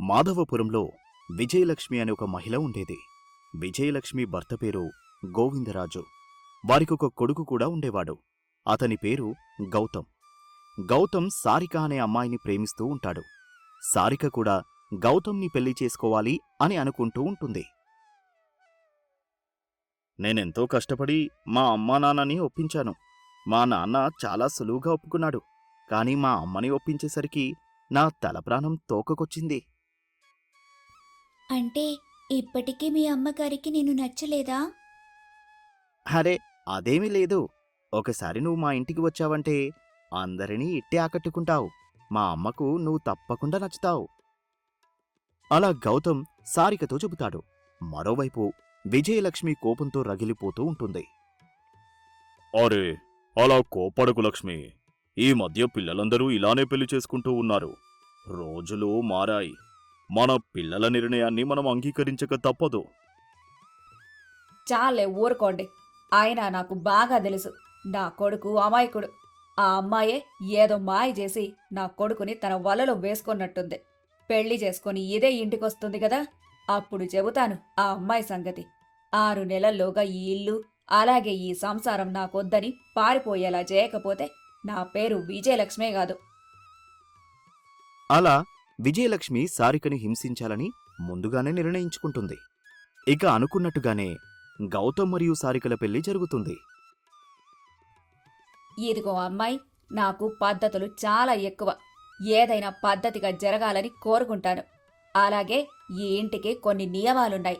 మాధవపురంలో విజయలక్ష్మి అనే ఒక మహిళ ఉండేది. విజయలక్ష్మి భర్త పేరు గోవిందరాజు. వారికొక కొడుకు కూడా ఉండేవాడు. అతని పేరు గౌతమ్. గౌతమ్ సారిక అనే అమ్మాయిని ప్రేమిస్తూ ఉంటాడు. సారిక కూడా గౌతమ్ని పెళ్ళి చేసుకోవాలి అని అనుకుంటూ ఉంటుంది. నేనెంతో కష్టపడి మా అమ్మా నాన్నని ఒప్పించాను. మా నాన్న చాలా సులువుగా ఒప్పుకున్నాడు. కాని మా అమ్మని ఒప్పించేసరికి నా తల ప్రాణం తోకకొచ్చింది. అంటే ఇప్పటికీ మీ అమ్మగారికి నేను నచ్చలేదా? అరే అదేమీ లేదు. ఒకసారి నువ్వు మా ఇంటికి వచ్చావంటే అందరినీ ఇట్టే ఆకట్టుకుంటావు. మా అమ్మకు నువ్వు తప్పకుండా నచ్చుతావు. అలా గౌతమ్ సారికతో చెబుతాడు. మరోవైపు విజయలక్ష్మి కోపంతో రగిలిపోతూ ఉంటుంది. అరే అలా కోపడకు లక్ష్మి. ఈ మధ్య పిల్లలందరూ ఇలానే పెళ్ళి చేసుకుంటూ ఉన్నారు. రోజులు మారాయి. మన పిల్లల నిర్ణయాన్ని మనం అంగీకరించక తప్పదు. చాలే ఊరుకోండి. ఆయన నాకు బాగా తెలుసు. నా కొడుకు అమాయకుడు. ఆ అమ్మాయే ఏదో మాయ చేసి నా కొడుకుని తన వలలో వేసుకున్నట్టుంది. పెళ్ళి చేసుకొని ఇదే ఇంటికొస్తుంది కదా? అప్పుడు చెబుతాను ఆ అమ్మాయి సంగతి. ఆరు నెలల్లోగా ఈ ఇల్లు అలాగే ఈ సంసారం నాకొద్దని పారిపోయేలా చేయకపోతే నా పేరు విజయలక్ష్మే కాదు. అలా విజయలక్ష్మి సారికని హింసించాలని ముందుగానే నిర్ణయించుకుంటుంది. ఇక అనుకున్నట్టుగానే గౌతమ్ మరియు సారికల పెళ్ళి జరుగుతుంది. ఇదిగో అమ్మాయి నాకు పద్ధతులు చాలా ఎక్కువ. ఏదైనా పద్ధతిగా జరగాలని కోరుకుంటాను. అలాగే ఈ ఇంటికి కొన్ని నియమాలున్నాయి.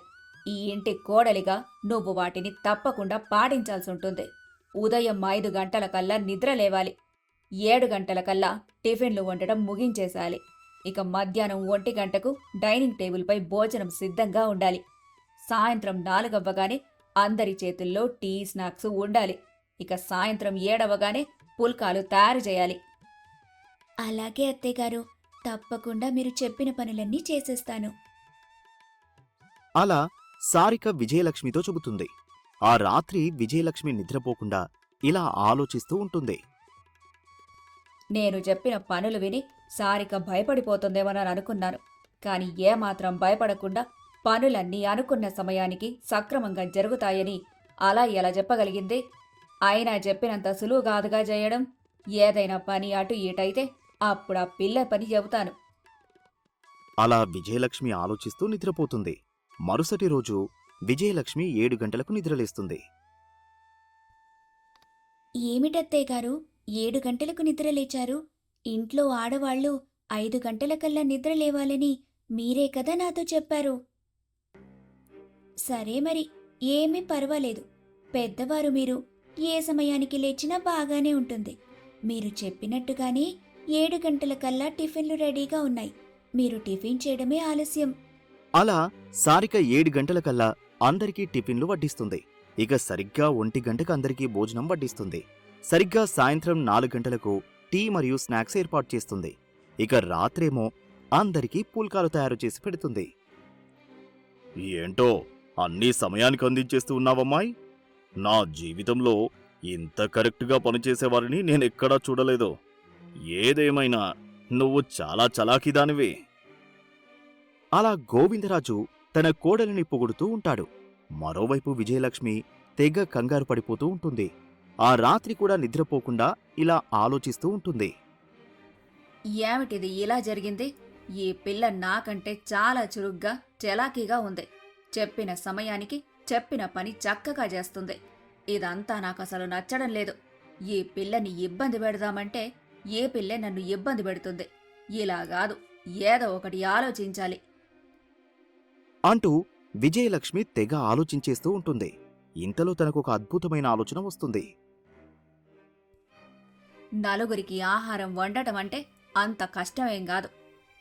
ఈ ఇంటి కోడలిగా నువ్వు వాటిని తప్పకుండా పాటించాల్సి ఉంటుంది. ఉదయం ఐదు గంటల కల్లా నిద్ర లేవాలి. ఏడు గంటల కల్లా టిఫిన్లు వండడం ముగించేసాలి ఇక మధ్యాహ్నం ఒంటి గంటకు డైనింగ్ టేబుల్పై భోజనం సిద్ధంగా ఉండాలి. సాయంత్రం నాలుగవ్వగానే అందరి చేతుల్లో టీ స్నాక్స్ ఉండాలి. ఇక సాయంత్రం ఏడవగానే పుల్కాలు తయారు చేయాలి. అలాగే అత్తయ్యగారు తప్పకుండా మీరు చెప్పిన పనులన్నీ చేసేస్తాను. అలా సారిక విజయలక్ష్మితో చెబుతుంది. ఆ రాత్రి విజయలక్ష్మి నిద్రపోకుండా ఇలా ఆలోచిస్తూ ఉంటుంది. నేను చెప్పిన పనులు విని సారిక భయపడిపోతుందేమోనని అనుకున్నాను. కాని ఏమాత్రం భయపడకుండా పనులన్నీ అనుకున్న సమయానికి సక్రమంగా జరుగుతాయని అలా ఎలా చెప్పగలిగింది? అయినా చెప్పినంత సులువు కాదుగా చేయడం ఏదైనా పని అటు ఇటైతే అప్పుడు ఆ పిల్ల పని చెబుతాను. అలా విజయలక్ష్మి ఆలోచిస్తూ నిద్రపోతుంది. మరుసటి రోజు విజయలక్ష్మి ఏడు గంటలకు నిద్రలేస్తుంది. ఏమిటత్తయ్య గారు? ఏడు గంటలకు నిద్ర లేచారు. ఇంట్లో ఆడవాళ్ళు ఐదు గంటలకల్లా నిద్ర లేవాలని మీరే కదా నాతో చెప్పారు. సరే మరి ఏమీ పర్వాలేదు. పెద్దవారు మీరు ఏ సమయానికి లేచినా బాగానే ఉంటుంది. మీరు చెప్పినట్టుగానే ఏడు గంటలకల్లా టిఫిన్లు రెడీగా ఉన్నాయి. మీరు టిఫిన్ చేయడమే ఆలస్యం. అలా సారిక ఏడు గంటలకల్లా అందరికీ టిఫిన్లు వడ్డిస్తుంది. ఇక సరిగ్గా ఒంటి గంటకు అందరికీ భోజనం వడ్డిస్తుంది. సరిగ్గా సాయంత్రం నాలుగు గంటలకు టీ మరియు స్నాక్స్ ఏర్పాటు చేస్తుంది. ఇక రాత్రేమో అందరికీ పుల్కాలు తయారు చేసి పెడుతుంది. ఏంటో అన్నీ సమయానికి అందించేస్తూ ఉన్నావమ్మాయి? నా జీవితంలో ఇంత కరెక్ట్గా పనిచేసేవారిని నేనెక్కడా చూడలేదు. ఏదేమైనా నువ్వు చాలా చలాకీదానివి. అలా గోవిందరాజు తన కోడలిని పొగుడుతూ ఉంటాడు. మరోవైపు విజయలక్ష్మి తెగ కంగారు పడిపోతూ ఉంటుంది. ఆ రాత్రి కూడా నిద్రపోకుండా ఇలా ఆలోచిస్తూ ఉంటుంది. ఏమిటిది ఇలా జరిగింది? ఈ పిల్ల నాకంటే చాలా చురుగ్గా చలాకీగా ఉంది. చెప్పిన సమయానికి చెప్పిన పని చక్కగా చేస్తుంది. ఇదంతా నాకు అసలు నచ్చడం లేదు. ఈ పిల్లని ఇబ్బంది పెడదామంటే ఏ పిల్లే నన్ను ఇబ్బంది పెడుతుంది. ఇలా కాదు ఏదో ఒకటి ఆలోచించాలి. అంటూ విజయలక్ష్మి తెగ ఆలోచించేస్తూ ఉంటుంది. ఇంతలో తనకు ఒక అద్భుతమైన ఆలోచన వస్తుంది. నలుగురికి ఆహారం వండటం అంటే అంత కష్టమేం కాదు.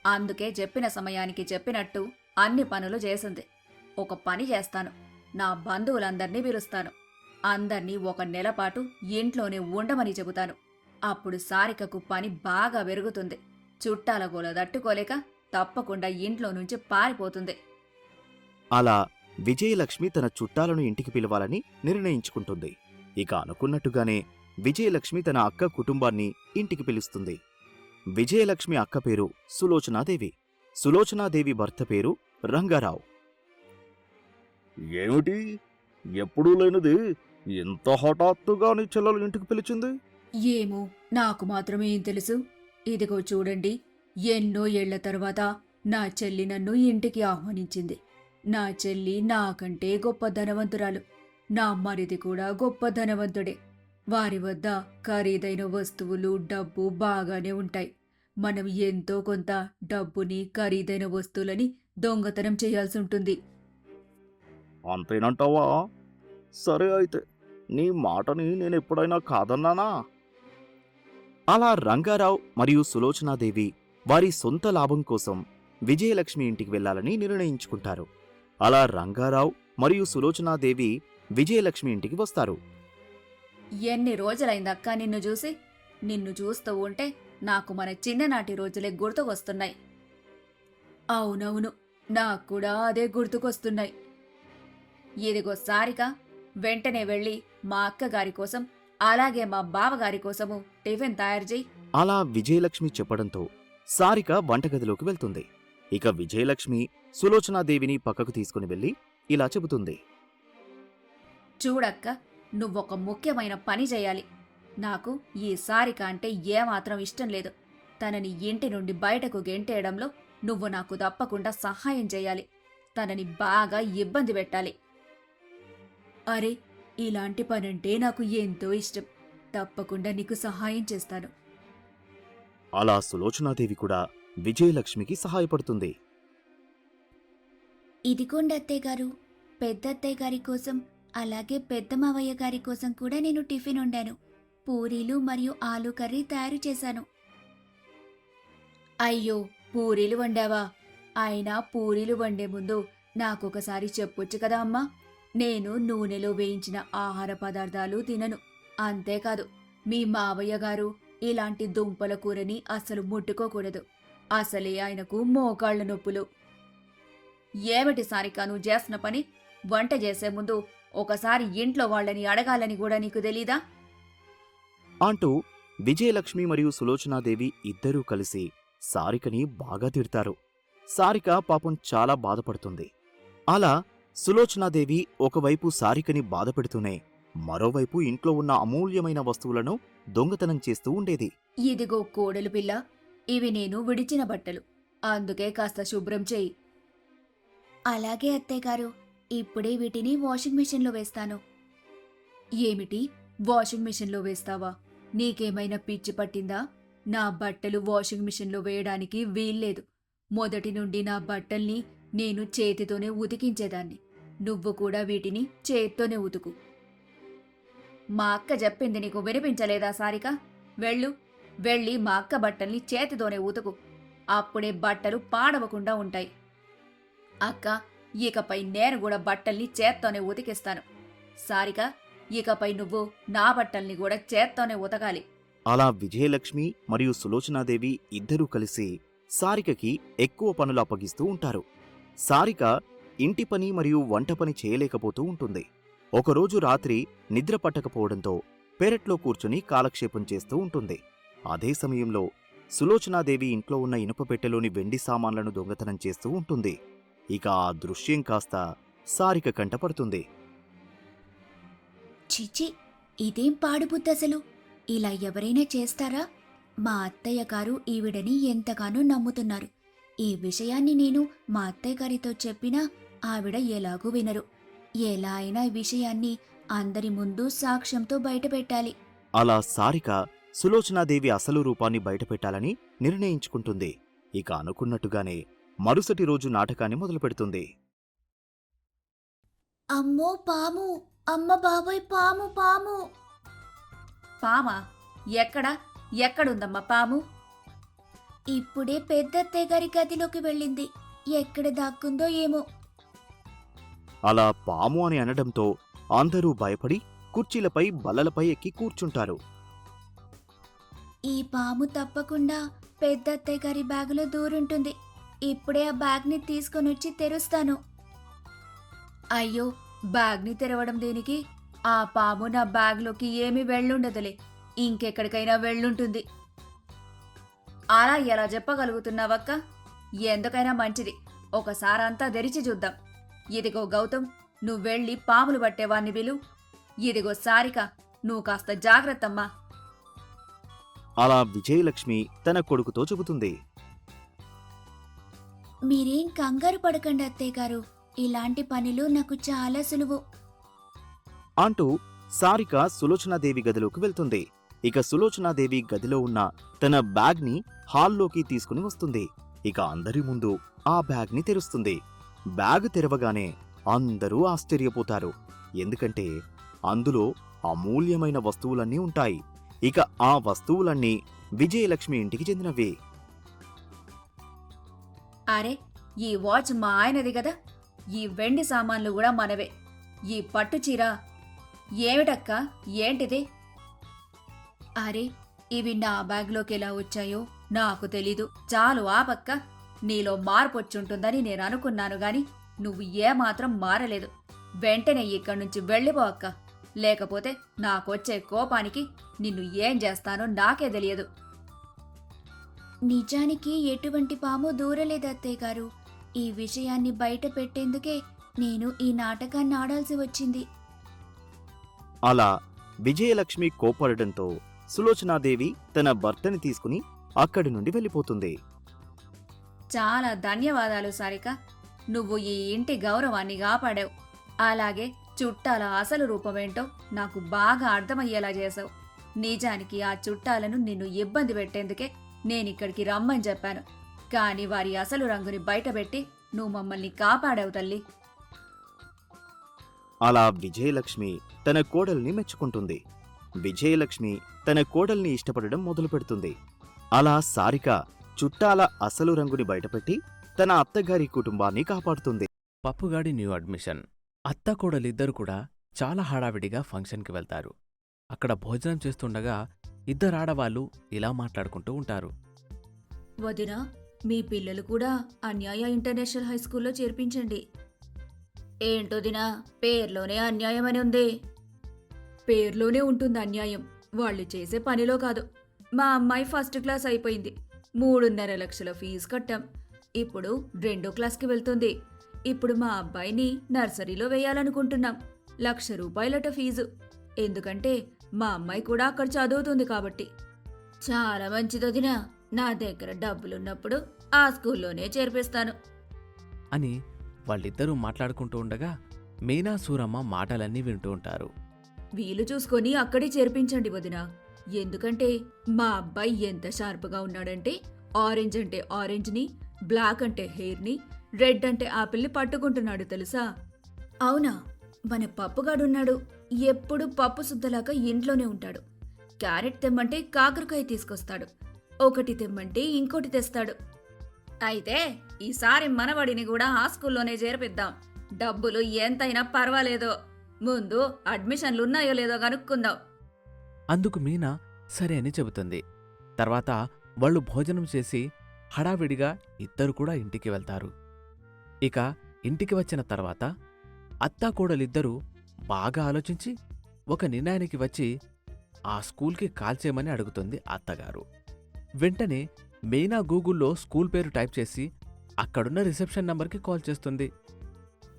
అందుకే చెప్పిన సమయానికి చెప్పినట్టు అన్ని పనులు చేసింది. ఒక పని చేస్తాను. నా బంధువులందర్నీ పిలుస్తాను. అందర్నీ ఒక నెలపాటు ఇంట్లోనే ఉండమని చెబుతాను. అప్పుడు సారికకు పని బాగా పెరుగుతుంది. చుట్టాల గోల తట్టుకోలేక తప్పకుండా ఇంట్లో నుంచి పారిపోతుంది. అలా విజయలక్ష్మి తన చుట్టాలను ఇంటికి పిలవాలని నిర్ణయించుకుంటుంది. ఇక అనుకున్నట్టుగానే విజయలక్ష్మి తన అక్క కుటుంబాన్ని ఇంటికి పిలుస్తుంది. విజయలక్ష్మి అక్క పేరు సులోచనాదేవి. సులోచనాదేవి భర్త పేరు రంగారావు. ఏమిటి? ఎప్పుడూ లేనిది ఇంత హఠాత్తుగా నీ చెల్లెలు ఇంటికి పిలిచింది? ఏమో నాకు మాత్రమే ఏం తెలుసు. ఇదిగో చూడండి ఎన్నో ఏళ్ళ తర్వాత నా చెల్లి నన్ను ఇంటికి ఆహ్వానించింది. నా చెల్లి నాకంటే గొప్ప ధనవంతురాలు. నా మరిది కూడా గొప్ప ధనవంతుడే. వారి వద్ద ఖరీదైన వస్తువులు డబ్బు బాగానే ఉంటాయి. మనం ఎంతో కొంత డబ్బుని ఖరీదైన వస్తువులని దొంగతనం చేయాల్సి ఉంటుంది. అంతేనంటావా? సరే అయితే నీ మాటని నేను ఎప్పుడైనా కాదన్నానా? అలా రంగారావు మరియు సులోచనాదేవి వారి సొంత లాభం కోసం విజయలక్ష్మి ఇంటికి వెళ్ళాలని నిర్ణయించుకుంటారు. అలా రంగారావు మరియు సులోచనాదేవి విజయలక్ష్మి ఇంటికి వస్తారు. ఎన్ని రోజులైందక్క నిన్ను చూసి? నిన్ను చూస్తూ ఉంటే నాకు మన చిన్ననాటి రోజులే గుర్తుకొస్తున్నాయి. అవునవును నాకు కూడా అదే గుర్తుకొస్తున్నాయి. ఇదిగో సారిక వెంటనే వెళ్ళి మా అక్కగారి కోసం అలాగే మా బావగారి కోసము టిఫిన్ తయారు చేయి అలా విజయలక్ష్మి చెప్పడంతో సారిక వంటగదిలోకి వెళ్తుంది. ఇక విజయలక్ష్మి సులోచనాదేవిని పక్కకు తీసుకుని వెళ్ళి ఇలా చెబుతుంది. చూడక్క నువ్వొక ముఖ్యమైన పని చేయాలి నాకు ఈ సారిక అంటే ఏమాత్రం ఇష్టం లేదు. తనని ఇంటి నుండి బయటకు గెంటేయడంలో నువ్వు నాకు తప్పకుండా సహాయం చేయాలి తనని బాగా ఇబ్బంది పెట్టాలి. అరే ఇలాంటి పనంటే నాకు ఎంతో ఇష్టం. తప్పకుండా నీకు సహాయం చేస్తాను. అలా సులోచనాదేవి కూడా విజయలక్ష్మికి సహాయపడుతుంది. ఇదిగోండి అత్తయ్య గారు పెద్ద అత్తయ్య గారి కోసం అలాగే పెద్ద మావయ్య గారి కోసం కూడా నేను టిఫిన్ వండాను. పూరీలు మరియు ఆలు కర్రీ తయారు చేశాను. అయ్యో పూరీలు వండావా? అయినా పూరీలు వండే ముందు నాకొకసారి చెప్పొచ్చు కదా అమ్మా. నేను నూనెలో వేయించిన ఆహార పదార్థాలు తినను. అంతేకాదు మీ మావయ్య గారు ఇలాంటి దుంపల కూరని అసలు ముట్టుకోకూడదు. అసలే ఆయనకు మోకాళ్ళ నొప్పులు. ఏమిటి సారిక నువ్వు చేస్తున్న పని? వంట చేసే ముందు ఒకసారి ఇంట్లో వాళ్ళని అడగాలని కూడా నీకు తెలీదా? అంటూ విజయలక్ష్మి మరియు సులోచనాదేవి ఇద్దరూ కలిసి సారికని బాగా తిడతారు. సారిక పాపం చాలా బాధపడుతుంది. అలా సులోచనాదేవి ఒకవైపు సారికని బాధపెడుతూనే మరోవైపు ఇంట్లో ఉన్న అమూల్యమైన వస్తువులను దొంగతనం చేస్తూ ఉండేది. ఇదిగో కోడలు పిల్ల ఇవి నేను విడిచిన బట్టలు. అందుకే కాస్త శుభ్రం చేయి. అలాగే అత్తయ్య గారు. ఇప్పుడే వీటిని వాషింగ్ మెషిన్లో వేస్తాను. ఏమిటి? వాషింగ్ మిషన్లో వేస్తావా? నీకేమైనా పిచ్చి పట్టిందా? నా బట్టలు వాషింగ్ మెషిన్లో వేయడానికి వీల్లేదు. మొదటి నుండి నా బట్టల్ని నేను చేతితోనే ఉతికించేదాన్ని. నువ్వు కూడా వీటిని చేత్తోనే ఉతుకు. మా అక్క చెప్పింది నీకు వినిపించలేదా సారిక? వెళ్ళు. వెళ్ళి మా అక్క బట్టల్ని చేతితోనే ఉతుకు. అప్పుడే బట్టలు పాడవకుండా ఉంటాయి. అక్క ఇకపై నేను కూడా బట్టల్ని చేత్తోనే ఉతికిస్తాను. సారిక ఇకపై నువ్వు నా బట్టల్ని కూడా చేత్తోనే ఉతకాలి. అలా విజయలక్ష్మి మరియు సులోచనాదేవి ఇద్దరూ కలిసి సారికకి ఎక్కువ పనులు అప్పగిస్తూ ఉంటారు. సారిక ఇంటి పని మరియు వంట పని చేయలేకపోతూ ఉంటుంది. ఒకరోజు రాత్రి నిద్ర పట్టకపోవడంతో పెరట్లో కూర్చుని కాలక్షేపం చేస్తూ ఉంటుంది. అదే సమయంలో సులోచనాదేవి ఇంట్లో ఉన్న ఇనుప పెట్టెలోని వెండి సామాన్లను దొంగతనం చేస్తూ ఉంటుంది. ఇక ఆ దృశ్యం కాస్త సారిక కంటపడుతుంది చిచి ఇదేం పాడుబుద్ది అసలు? ఇలా ఎవరైనా చేస్తారా? మా అత్తయ్య గారు ఈవిడని ఎంతగానో నమ్ముతున్నారు. ఈ విషయాన్ని నేను మా అత్తయ్య గారితో చెప్పినా ఆవిడ ఎలాగూ వినరు. ఎలా అయినా ఈ విషయాన్ని అందరి ముందు సాక్ష్యంతో బయటపెట్టాలి. అలా సారిక సులోచనాదేవి అసలు రూపాన్ని బయటపెట్టాలని నిర్ణయించుకుంటుంది. ఇక అనుకున్నట్టుగానే మరుసటి రోజు నాటకాన్ని మొదలుపెడుతుంది. అమ్మో పాము! అమ్మ బాబాయ్ పాము పాము! పామా? ఎక్కడ? ఎక్కడుందమ్మా పాము? ఇప్పుడే పెద్దత్తయ్య గారి గదిలోకి వెళ్ళింది. ఎక్కడ దాక్కుందో ఏమో. అలా పాము అని అనడంతో అందరూ భయపడి కుర్చీలపై బల్లలపై ఎక్కి కూర్చుంటారు. ఈ పాము తప్పకుండా పెద్దత్తయ్య గారి బ్యాగులో దూరుంటుంది. ఇప్పుడే ఆ బ్యాగ్ని తీసుకొని వచ్చి తెరుస్తాను. అయ్యో బ్యాగ్ని తెరవడం దేనికి? ఆ పాము నా బ్యాగ్లోకి ఏమీ వెళ్ళుండదులే. ఇంకెక్కడికైనా వెళ్ళుంటుంది. అలా ఎలా చెప్పగలుగుతున్నావక్క? ఎందుకైనా మంచిది. ఒకసారంతా తెరిచి చూద్దాం. ఇదిగో గౌతమ్ నువ్వు వెళ్ళి పాములు పట్టేవాణ్ణి విలు. ఇదిగో సారిక నువ్వు కాస్త జాగ్రత్తమ్మా. అలా విజయలక్ష్మి తన కొడుకుతో చెబుతుంది. మీరేం కంగారు పడకండి అత్తయ్య గారు. ఇలాంటి పనులు నాకు చాలా సులువు. అంటూ సారిక సులోచనాదేవి గదిలోకి వెళ్తుంది. ఇక సులోచనాదేవి గదిలో ఉన్న తన బ్యాగ్ని హాల్లోకి తీసుకుని వస్తుంది. ఇక అందరి ముందు ఆ బ్యాగ్ని తెరుస్తుంది. బ్యాగ్ తెరవగానే అందరూ ఆశ్చర్యపోతారు. ఎందుకంటే అందులో అమూల్యమైన వస్తువులన్నీ ఉంటాయి. ఇక ఆ వస్తువులన్నీ విజయలక్ష్మి ఇంటికి చెందినవే. అరే ఈ వాచ్ మా ఆయనది కదా. ఈ వెండి సామాన్లు కూడా మనవే. ఈ పట్టు చీర. ఏమిటక్క? ఏంటిది? అరే ఇవి నా బ్యాగ్లోకి ఎలా వచ్చాయో నాకు తెలీదు. చాలు ఆపక్క. నీలో మార్పు వచ్చుంటుందని నేను అనుకున్నాను గాని నువ్వు ఏమాత్రం మారలేదు. వెంటనే ఇక్కడి నుంచి వెళ్ళిపో అక్క. లేకపోతే నాకొచ్చే కోపానికి నిన్ను ఏం చేస్తానో నాకే తెలియదు. నిజానికి ఎటువంటి పాము దూరలేదు అత్తయ్య గారు. ఈ విషయాన్ని బయట పెట్టేందుకే నేను ఈ నాటకాన్ని ఆడాల్సి వచ్చింది. అలా విజయలక్ష్మి కోపడడంతో సులోచనాదేవి తన భర్తని తీసుకుని అక్కడి నుండి వెళ్ళిపోతుంది. చాలా ధన్యవాదాలు సారిక. నువ్వు ఈ ఇంటి గౌరవాన్ని కాపాడావు. అలాగే చుట్టాల అసలు రూపమేంటో నాకు బాగా అర్థమయ్యేలా చేసావు నిజానికి ఆ చుట్టాలను నిన్ను ఇబ్బంది పెట్టేందుకే నేనిక్కడికి రమ్మని చెప్పాను. కానీ వారి అసలు రంగుని బయటపెట్టి నువ్వు మమ్మల్ని కాపాడావు తల్లి. అలా విజయలక్ష్మి తన కోడల్ని మెచ్చుకుంటుంది. విజయలక్ష్మి తన కోడల్ని ఇష్టపడడం మొదలుపెడుతుంది. అలా సారిక చుట్టాల అసలు రంగుని బయటపెట్టి తన అత్తగారి కుటుంబాన్ని కాపాడుతుంది. పప్పుగాడి న్యూ అడ్మిషన్. అత్త కోడలిద్దరు కూడా చాలా హడావిడిగా ఫంక్షన్కి వెళ్తారు. అక్కడ భోజనం చేస్తుండగా ఇద్దరు ఆడవాళ్ళు ఇలా మాట్లాడుకుంటూ ఉంటారు. వదినా మీ పిల్లలు కూడా అన్యాయ ఇంటర్నేషనల్ హై స్కూల్లో చేర్పించండి. ఏంటోదినా పేర్లోనే అన్యాయం అని ఉంది. పేర్లోనే ఉంటుంది అన్యాయం. వాళ్ళు చేసే పనిలో కాదు. మా అమ్మాయి ఫస్ట్ క్లాస్ అయిపోయింది. మూడున్నర లక్షల ఫీజు కట్టాం. ఇప్పుడు రెండో క్లాస్కి వెళ్తుంది. ఇప్పుడు మా అబ్బాయిని నర్సరీలో వేయాలనుకుంటున్నాం. లక్ష రూపాయలట ఫీజు. ఎందుకంటే మా అమ్మాయి కూడా అక్కడ చదువుతుంది కాబట్టి. చాలా మంచిదొదినా నా దగ్గర డబ్బులున్నప్పుడు ఆ స్కూల్లోనే చేర్పిస్తాను. అని వాళ్ళిద్దరూ మాట్లాడుకుంటూ ఉండగా మీనా సూరమ్మ మాటలన్నీ వింటూ ఉంటారు. వీలు చూసుకొని అక్కడే చేర్పించండి వదిన. ఎందుకంటే మా అబ్బాయి ఎంత షార్ప్గా ఉన్నాడంటే ఆరెంజ్ అంటే ఆరెంజ్ని బ్లాక్ అంటే హెయిర్ని రెడ్ అంటే ఆపిల్ని పట్టుకుంటున్నాడు తెలుసా? అవునా? మన పప్పుగాడున్నాడు ఎప్పుడు పప్పు శుద్ధలాగా ఇంట్లోనే ఉంటాడు. క్యారెట్ తెమ్మంటే కాకరకాయ తీసుకొస్తాడు. ఒకటి తెమ్మంటే ఇంకోటి తెస్తాడు. అయితే ఈసారి మనవడిని కూడా ఆ స్కూల్లోనే చేర్పిద్దాం. డబ్బులు ఎంతైనా పర్వాలేదో. ముందు అడ్మిషన్లు ఉన్నాయో లేదో కనుక్కుందాం. అందుకు మీనా సరే అని చెబుతుంది. తర్వాత వాళ్ళు భోజనం చేసి హడావిడిగా ఇద్దరు కూడా ఇంటికి వెళ్తారు. ఇక ఇంటికి వచ్చిన తర్వాత అత్తాకోడలిద్దరూ బాగా ఆలోచించి ఒక నిర్ణయానికి వచ్చి ఆ స్కూల్కి కాల్ చేయమని అడుగుతుంది అత్తగారు. వెంటనే మీనా గూగుల్లో స్కూల్ పేరు టైప్ చేసి అక్కడున్న రిసెప్షన్ నంబర్కి కాల్ చేస్తుంది.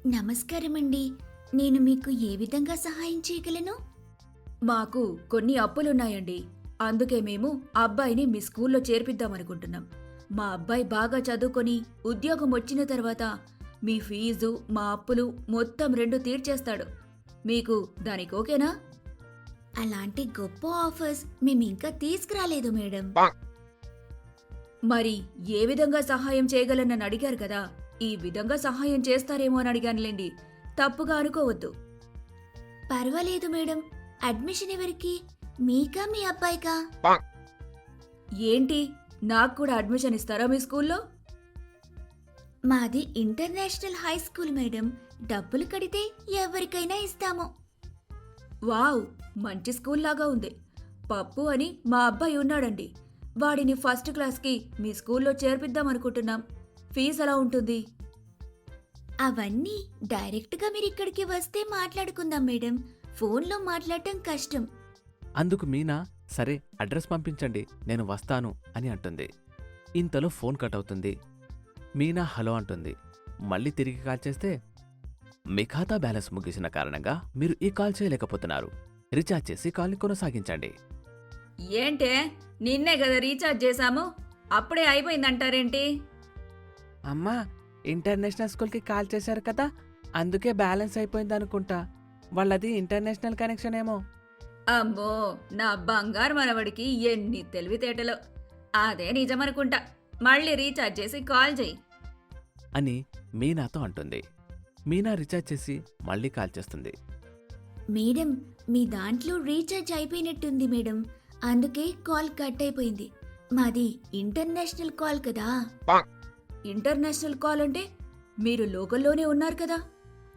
నమస్కారమండి. నేను మీకు ఏ విధంగా సహాయం చేయగలను? మాకు కొన్ని అప్పులున్నాయండి. అందుకే మేము అబ్బాయిని మీ స్కూల్లో చేర్పిద్దామనుకుంటున్నాం. మా అబ్బాయి బాగా చదువుకొని ఉద్యోగం వచ్చిన తర్వాత మీ ఫీజు మా అప్పులు మొత్తం రెండు తీర్చేస్తాడు. మీకు దానికి ఓకేనా? అలాంటి గొప్ప ఆఫర్స్ మేము ఇంకా తీసుకురాలేదు మేడం. మరి ఏ విధంగా సహాయం చేయగలనని అడిగారు కదా? ఈ విధంగా సహాయం చేస్తారేమో అని అడిగానులేండి తప్పుగా అనుకోవద్దు. పర్వాలేదు మేడం. అడ్మిషన్ ఎవరికి? మీకా మీ అబ్బాయికా? ఏంటి? నాకు కూడా అడ్మిషన్ ఇస్తారా మీ స్కూల్లో? మాది ఇంటర్నేషనల్ హై స్కూల్ మేడం. డబ్బులు కడితే ఎవరికైనా ఇస్తాము. వావ్ మంచి స్కూల్ లాగా ఉంది. పప్పు అని మా అబ్బాయి ఉన్నాడండి. వాడిని ఫస్ట్ క్లాస్కి మీ స్కూల్లో చేర్పిద్దాం అనుకుంటున్నాం. ఫీజు ఎలా ఉంటుంది? అవన్నీ డైరెక్ట్గా మీరు ఇక్కడికి వస్తే మాట్లాడుకుందాం మేడం. ఫోన్లో మాట్లాడటం కష్టం. అందుకు మీనా సరే అడ్రస్ పంపించండి నేను వస్తాను అని అంటుంది. ఇంతలో ఫోన్ కట్ అవుతుంది. మీనా హలో అంటుంది. మళ్ళీ తిరిగి కాల్ చేస్తే మీ ఖాతా బ్యాలెన్స్ ముగిసిన కారణంగా మీరు ఈ కాల్ చేయలేకపోతున్నారు. రీఛార్జ్ చేసి కాల్ని కొనసాగించండి. ఏంటే? నిన్నే కదా రీఛార్జ్ చేశాము. అప్పుడే అయిపోయిందంటారేంటి? అమ్మా ఇంటర్నేషనల్ స్కూల్కి కాల్ చేశారు కదా. అందుకే బ్యాలెన్స్ అయిపోయింది అనుకుంటా వాళ్ళది ఇంటర్నేషనల్ కనెక్షన్ ఏమో. అమ్మో నా బంగారు మనవడికి ఎన్ని తెలివితేటలో. అదే నిజమనుకుంటా. మళ్ళీ రీఛార్జ్ చేసి కాల్ చేయి. అని మీనాతో అంటుంది. మీనా రీఛార్జ్ చేసి మళ్ళీ కాల్ చేస్తుంది. మేడం మీ దాంట్లో రీఛార్జ్ అయిపోయినట్టుంది మేడం. అందుకే కాల్ కట్ అయిపోయింది. మాది ఇంటర్నేషనల్ కాల్ కదా. ఇంటర్నేషనల్ కాల్ అంటే మీరు లోకల్లోనే ఉన్నారు కదా.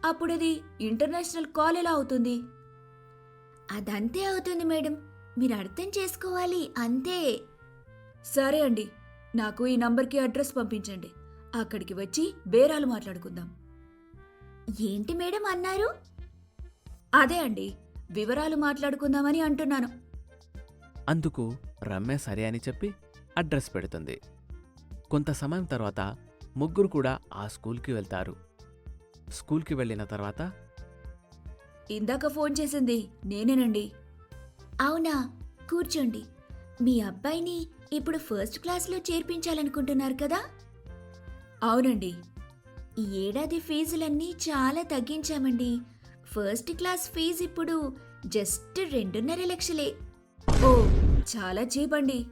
అప్పుడది ఇంటర్నేషనల్ కాల్ ఎలా అవుతుంది? అదంతే అవుతుంది మేడం. మీరు అర్థం చేసుకోవాలి అంతే. సరే అండి. నాకు ఈ నంబర్కి అడ్రస్ పంపించండి. అక్కడికి వచ్చి బేరాలు మాట్లాడుకుందాం. ఏంటి మేడం అన్నారు? అదే అండి వివరాలు మాట్లాడుకుందామని అంటున్నాను. అందుకు రమ్య సరే అని చెప్పి అడ్రస్ పెడుతుంది. కొంత సమయం తర్వాత ముగ్గురు కూడా ఆ స్కూల్కి వెళ్తారు. స్కూల్కి వెళ్ళిన తర్వాత ఇందాక ఫోన్ చేసింది నేనేనండి. అవునా కూర్చోండి. మీ అబ్బాయిని ఇప్పుడు ఫస్ట్ క్లాస్లో చేర్పించాలనుకుంటున్నారు కదా? అవునండి ఈ ఏడాది ఫీజులన్నీ చాలా తగ్గించామండి. ఫస్ట్ క్లాస్ ఫీజు ఇప్పుడు జస్ట్ రెండున్నర లక్షలే. ఓ చాలా చీప్ అండి.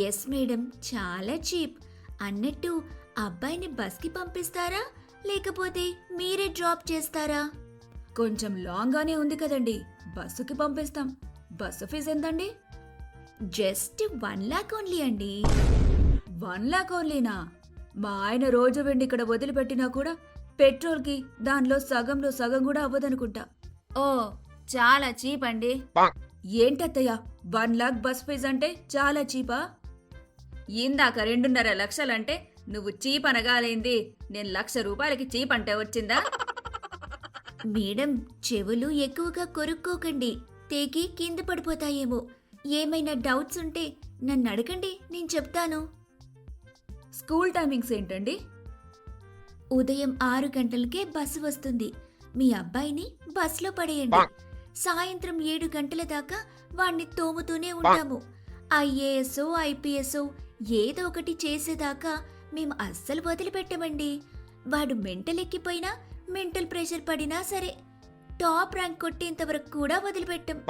ఎస్ మేడం చాలా చీప్. అన్నట్టు అబ్బాయిని బస్కి పంపిస్తారా? లేకపోతే మీరే డ్రాప్ చేస్తారా? కొంచెం లాంగ్గానే ఉంది కదండి. బస్సుకి పంపిస్తాం. బస్సు ఫీజు ఎంతండి? జస్ట్ వన్ లాక్ ఓన్లీ అండి. వన్ లాక్ ఓన్లీనా? మా ఆయన రోజు వెండి ఇక్కడ వదిలిపెట్టినా కూడా పెట్రోల్కి దానిలో సగంలో సగం కూడా అవ్వదనుకుంటా. ఓ చాలా చీప్ అండి ఏంటత్తయ్య వన్ లాక్ బస్ ఫీజ్ అంటే చాలా చీపా? ఇందాక రెండున్నర లక్షలంటే నువ్వు చీప్ అనగాలేంది నేను లక్ష రూపాయలకి చీప్ అంటే వచ్చిందా? మేడం చెవులు ఎక్కువగా కొరుక్కోకండి. తేగి కింద పడిపోతాయేమో. ఏమైనా డౌట్స్ ఉంటే నన్ను అడగండి నేను చెప్తాను. స్కూల్ టైమింగ్స్ ఏంటండి? ఉదయం ఆరు గంటలకే బస్సు వస్తుంది. మీ అబ్బాయిని బస్సులో పడేయండి. సాయంత్రం ఏడు గంటల దాకా వాణ్ణి తోముతూనే ఉంటాము. ఐఏఎస్ ఐపీఎస్ ఏదో ఒకటి చేసేదాకా మేము అస్సలు వదిలిపెట్టమండి. వాడు మెంటల్ ఎక్కిపోయినా మెంటల్ ప్రెషర్ పడినా సరే టాప్ ర్యాంక్ కొట్టేంత వరకు కూడా వదిలిపెట్టం.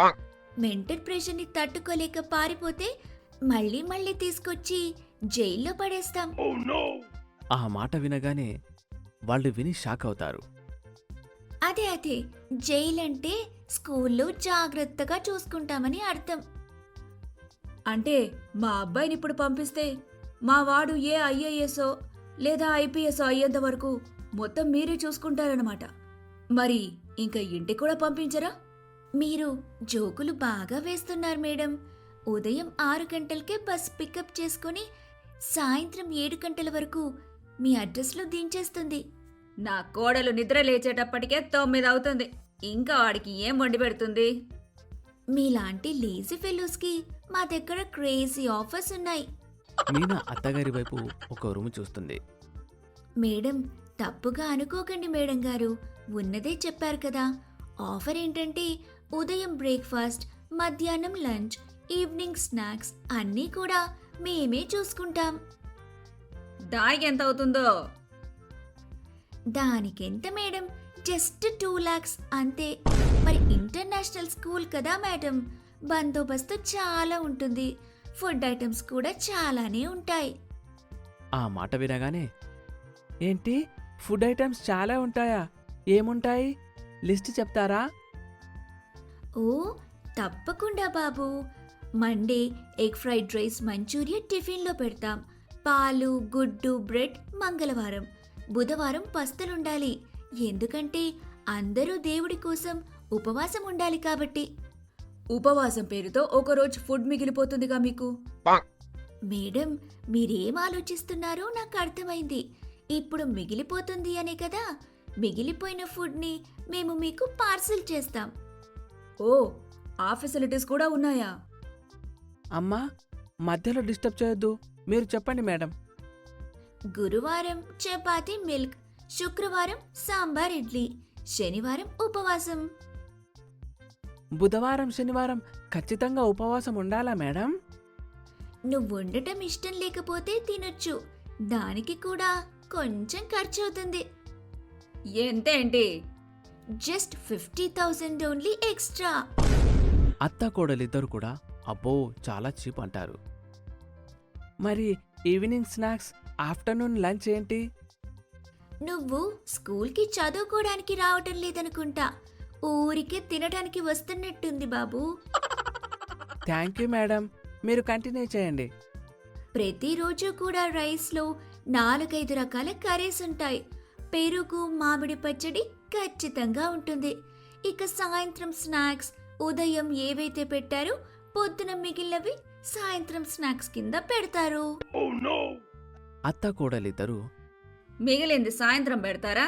మెంటల్ ప్రెషర్ని తట్టుకోలేక పారిపోతే మళ్ళీ మళ్ళీ తీసుకొచ్చి జైల్లో పడేస్తాం. ఆ మాట వినగానే వాళ్ళు విని షాక్ అవుతారు అదే అదే. జైలు అంటే స్కూల్లో జాగ్రత్తగా చూసుకుంటామని అర్థం. అంటే మా అబ్బాయిని ఇప్పుడు పంపిస్తే మా వాడు ఏ ఐఏఎస్ఓ లేదా ఐపీఎస్ అయ్యేంత వరకు మొత్తం మీరే చూసుకుంటారనమాట మరి ఇంకా ఇంటికి కూడా పంపించరా? మీరు జోకులు బాగా వేస్తున్నారు మేడం. ఉదయం ఆరు గంటలకే బస్ పికప్ చేసుకొని సాయంత్రం ఏడు గంటల వరకు మీ అడ్రస్లో దించేస్తుంది. నా కోడలు నిద్ర లేచేటప్పటికే తొమ్మిది అవుతుంది. ఇంకా వాడికి ఏం వండి పెడుతుంది? మీలాంటి లేజీ ఫెలోస్కి మా దగ్గర క్రేజీ ఆఫర్స్ ఉన్నాయి. మీనా అత్తగారి వైపు ఒక రూమ్ చూస్తుంది. మేడం తప్పుగా అనుకోకండి మేడం గారు. ఉన్నదే చెప్పారు కదా. ఆఫర్ ఏంటంటే ఉదయం బ్రేక్ఫాస్ట్ మధ్యాహ్నం లంచ్ ఈవినింగ్ స్నాక్స్ అన్నీ కూడా మేమే చూసుకుంటాం. దానికి ఎంత అవుతుందో? దానికెంత మేడం? జస్ట్ టూ లాక్స్ అంతే. మరి ఇంటర్నేషనల్ స్కూల్ కదా మేడం? బందోబస్తు చాలా ఉంటుంది. ఫుడ్ ఐటమ్స్ కూడా చాలానే ఉంటాయి. ఆ మాట వినగానే ఏంటి? ఫుడ్ ఐటమ్స్ చాలా ఉంటాయా? ఏముంటాయి? లిస్ట్ చెప్తారా? ఓ తప్పకుండా బాబు. Monday egg fried rice manchuria టిఫిన్లో పెడతాం. పాలు గుడ్డు బ్రెడ్ మంగళవారం. బుధవారం పస్తులుండాలి. ఎందుకంటే అందరూ దేవుడి కోసం ఉపవాసం ఉండాలి కాబట్టి. ఉపవాసం పేరుతో ఒకరోజు ఫుడ్ మిగిలిపోతుందిగా మీకు? మేడం మీరేం ఆలోచిస్తున్నారో నాకు అర్థమైంది. ఇప్పుడు మిగిలిపోతుంది అనే కదా? మిగిలిపోయిన ఫుడ్ని మేము మీకు పార్సిల్ చేస్తాం. ఓ ఆ ఫెసిలిటీస్ కూడా ఉన్నాయా? అమ్మా మధ్యలో డిస్టర్బ్ చేయొద్దు. మీరు చెప్పండి మేడం. గురువారం చపాతీ మిల్క్ శుక్రవారం సాంబార్ ఇడ్లీ శనివారం ఉపవాసం. బుధవారం శనివారం ఖచ్చితంగా ఉపవాసం ఉండాలా మేడం? నువ్వు వండటం ఇష్టం లేకపోతే తినొచ్చు. దానికి కూడా కొంచెం ఖర్చు అవుతుంది ఎంతేంటి? Just fifty thousand only extra. అత్త కోడలిద్దరు కూడా అబ్బో చాలా చీప్ అంటారు. మరి ఈవినింగ్ స్నాక్స్ ఆఫ్టర్నూన్ లంచ్ ఏంటి? నువ్వు స్కూల్కి చదువుకోవడానికి రావటం లేదనుకుంటా. ఊరికే తినడానికి వస్తున్నట్టుంది బాబు. Thank you madam. మీరు కంటిన్యూ చేయండి. ప్రతిరోజు కూడా రైస్లో నాలుగైదు రకాల కర్రీస్ ఉంటాయి. పెరుగు మామిడి పచ్చడి ఖచ్చితంగా ఉంటుంది. ఇక సాయంత్రం స్నాక్స్ ఉదయం ఏవైతే పెట్టారో పొద్దున మిగిలినవి సాయంత్రం స్నాక్స్ కింద పెడతారు. అత్త కోడలిద్దరూ మిగిలింది సాయంత్రం పెడతారా?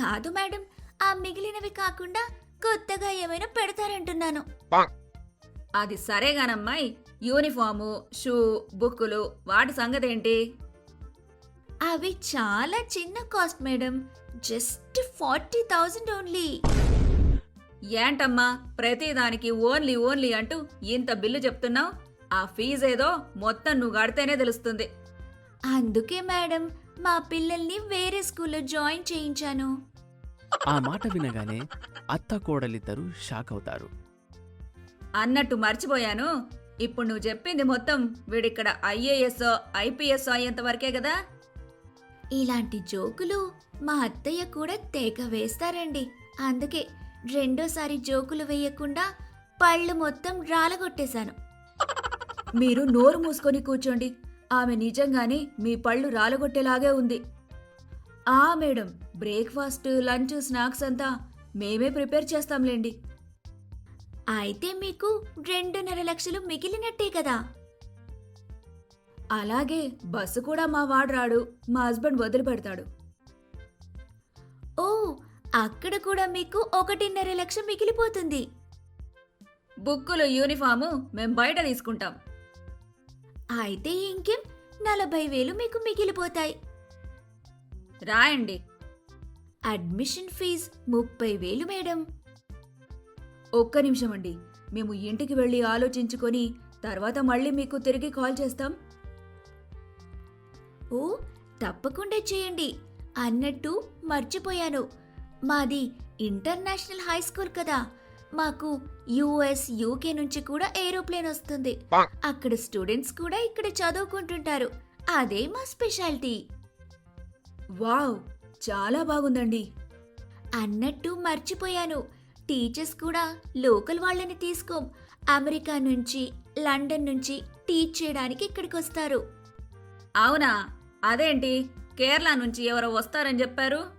కాదు మేడం ఆ మిగిలినవి కాకుండా కొత్తగా ఏమైనా పెడతారంటున్నాను. అది సరేగానమ్మాయి యూనిఫాము షూ బుక్కులు వాటి సంగతి ఏంటి అవి చాలా చిన్న cost madam just forty thousand only. ఏంటమ్మా ప్రతిదానికి ఓన్లీ ఓన్లీ అంటూ ఇంత బిల్లు చెప్తున్నావు? ఆ ఫీజేదో మొత్తం నువ్వు కడితేనే తెలుస్తుంది. అందుకే మేడం మా పిల్లల్ని వేరే స్కూల్లో జాయిన్ చేయించాను. ఆ మాట వినగానే అత్త కోడలిద్దరూ షాక్ అవుతారు. అన్నట్టు మర్చిపోయాను. ఇప్పుడు నువ్వు చెప్పింది మొత్తం వీడిక్కడ ఐఏఎస్ ఐపీఎస్ అయ్యేంత వరకే కదా? ఇలాంటి జోకులు మా అత్తయ్య కూడా తెగ వేస్తారండి. అందుకే రెండోసారి జోకులు వేయకుండా పళ్ళు మొత్తం రాలగొట్టేశాను. మీరు నోరు మూసుకొని కూర్చోండి. ఆమె నిజంగానే మీ పళ్ళు రాలగొట్టేలాగే ఉంది. ఆ మేడం బ్రేక్ఫాస్ట్ లంచ్ స్నాక్స్ అంతా మేమే ప్రిపేర్ చేస్తాంలేండి. అయితే మీకు రెండున్నర లక్షలు మిగిలినట్టే కదా. అలాగే బస్సు కూడా మా వాడు రాడు. మా హస్బెండ్ వదిలిపెడతాడు. అక్కడ కూడా మీకు ఒకటిన్నర లక్ష మిగిలిపోతుంది. బుక్కులు యూనిఫాము మేం బయట తీసుకుంటాం. అయితే ఇంకేం? నలభై వేలు మీకు మిగిలిపోతాయి. రాయండి. అడ్మిషన్ ఫీజ్ ముప్పై వేలు మేడం. ఒక్క నిమిషం అండి. మేము ఇంటికి వెళ్ళి ఆలోచించుకొని తర్వాత మళ్ళీ మీకు తిరిగి కాల్ చేస్తాం. ఓ తప్పకుండా చేయండి. అన్నట్టు మర్చిపోయాను. మాది ఇంటర్నేషనల్ హై స్కూల్ కదా. మాకు యుఎస్ యూకే నుంచి కూడా ఏరోప్లేన్ వస్తుంది. అక్కడ స్టూడెంట్స్ కూడా ఇక్కడ చదువుకుంటుంటారు. అదే మా స్పెషాలిటీ. వావ్ చాలా బాగుందండి. అన్నట్టు మర్చిపోయాను. టీచర్స్ కూడా లోకల్ వాళ్ళని తీసుకోం. అమెరికా నుంచి లండన్ నుంచి టీచ్ చేయడానికి ఇక్కడికి వస్తారు. అవునా? అదేంటి? కేరళ నుంచి ఎవరో వస్తారని చెప్పారు?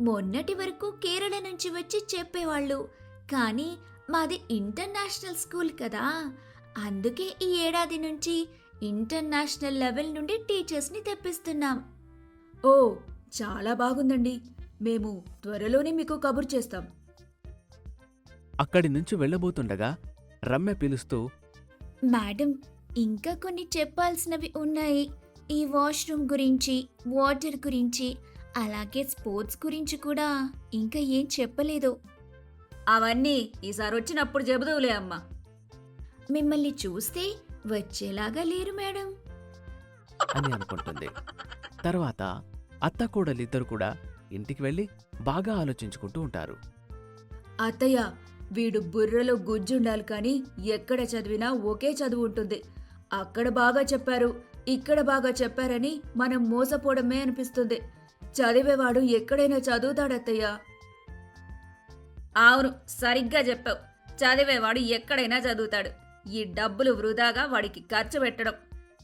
మొన్నటి వరకు కేరళ నుంచి వచ్చి చెప్పేవాళ్ళు. కానీ మాది ఇంటర్నేషనల్ స్కూల్ కదా. అందుకే ఈ ఏడాది నుంచి ఇంటర్నేషనల్ లెవెల్ నుండి టీచర్స్ని తెప్పిస్తున్నాం. ఓ చాలా బాగుందండి. మేము త్వరలోనే మీకు కబురు చేస్తాం. అక్కడి నుంచి వెళ్ళబోతుండగా రమ్య పిలుస్తూ మేడం ఇంకా కొన్ని చెప్పాల్సినవి ఉన్నాయి. ఈ వాష్రూమ్ గురించి వాటర్ గురించి అలాగే స్పోర్ట్స్ గురించి కూడా ఇంకా ఏం చెప్పలేదు. అవన్నీ ఈసారి వచ్చినప్పుడు చెబుదువులే అమ్మా. మిమ్మల్ని చూస్తే వచ్చేలాగా లేరు మేడం. అని అనుకుంటుంది. తర్వాత అత్త కోడలిద్దరు కూడా ఇంటికి వెళ్ళి బాగా ఆలోచించుకుంటూ ఉంటారు. అత్తయ్య వీడు బుర్రలో గుజ్జుండాలి కానీ ఎక్కడ చదివినా ఒకే చదువు ఉంటుంది. అక్కడ బాగా చెప్పారు ఇక్కడ బాగా చెప్పారని మనం మోసపోవడమే అనిపిస్తుంది. చదివేవాడు ఎక్కడైనా చదువుతాడత్తయ్యా? అవును సరిగ్గా చెప్పావు. చదివేవాడు ఎక్కడైనా చదువుతాడు. ఈ డబ్బులు వృధాగా వాడికి ఖర్చు పెట్టడం.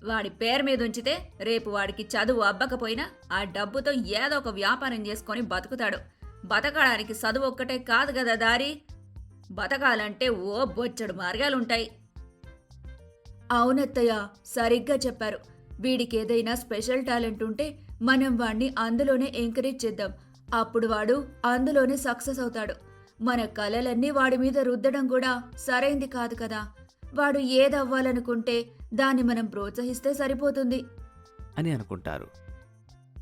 వాడి పేరు మీద ఉంచితే రేపు వాడికి చదువు అబ్బకపోయినా ఆ డబ్బుతో ఏదో ఒక వ్యాపారం చేసుకొని బతుకుతాడు. బతకడానికి చదువు ఒక్కటే కాదు కదా దారి? బతకాలంటే ఓ బొచ్చడు మార్గాలుంటాయి. అవునత్తయ్య సరిగ్గా చెప్పారు. వీడికి ఏదైనా స్పెషల్ టాలెంట్ ఉంటే మనం వాణ్ణి అందులోనే ఎంకరేజ్ చేద్దాం. అప్పుడు వాడు అందులోనే సక్సెస్ అవుతాడు. మన కలలన్నీ వాడి మీద రుద్దడం కూడా సరైంది కాదు కదా. వాడు ఏదవ్వాలనుకుంటే దాన్ని మనం ప్రోత్సహిస్తే సరిపోతుంది. అని అనుకుంటారు.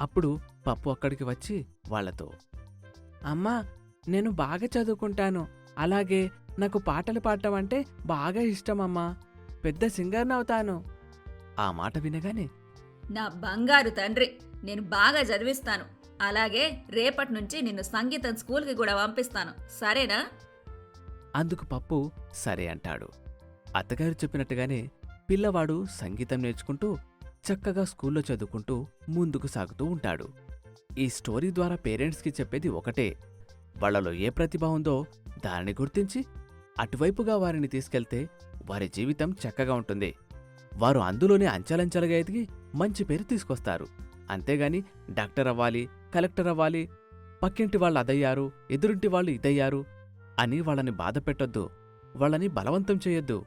అప్పుడు పప్పు అక్కడికి వచ్చి వాళ్ళతో అమ్మా నేను బాగా చదువుకుంటాను. అలాగే నాకు పాటలు పాడటం అంటే బాగా ఇష్టమమ్మా. పెద్ద సింగర్ని అవుతాను. ఆ మాట వినగానే నా బంగారు తండ్రి నేను బాగా చదివిస్తాను. అలాగే రేపటి నుంచి నిన్ను సంగీతం స్కూల్కి కూడా పంపిస్తాను. సరేనా? అందుకు పప్పు సరే అంటాడు. అత్తగారు చెప్పినట్టుగానే పిల్లవాడు సంగీతం నేర్చుకుంటూ చక్కగా స్కూల్లో చదువుకుంటూ ముందుకు సాగుతూ ఉంటాడు. ఈ స్టోరీ ద్వారా పేరెంట్స్కి చెప్పేది ఒకటే. వాళ్ళలో ఏ ప్రతిభ ఉందో దానిని గుర్తించి అటువైపుగా వారిని తీసుకెళ్తే వారి జీవితం చక్కగా ఉంటుంది. వారు అందులోనే అంచెలంచెలుగా ఎదిగి మంచి పేరు తీసుకొస్తారు. అంతేగాని డాక్టర్ అవ్వాలి కలెక్టర్ అవ్వాలి పక్కింటి వాళ్ళు అదయ్యారు ఎదురింటి వాళ్ళు ఇదయ్యారు అని వాళ్ళని బాధ పెట్టొద్దు వాళ్ళని బలవంతం చేయొద్దు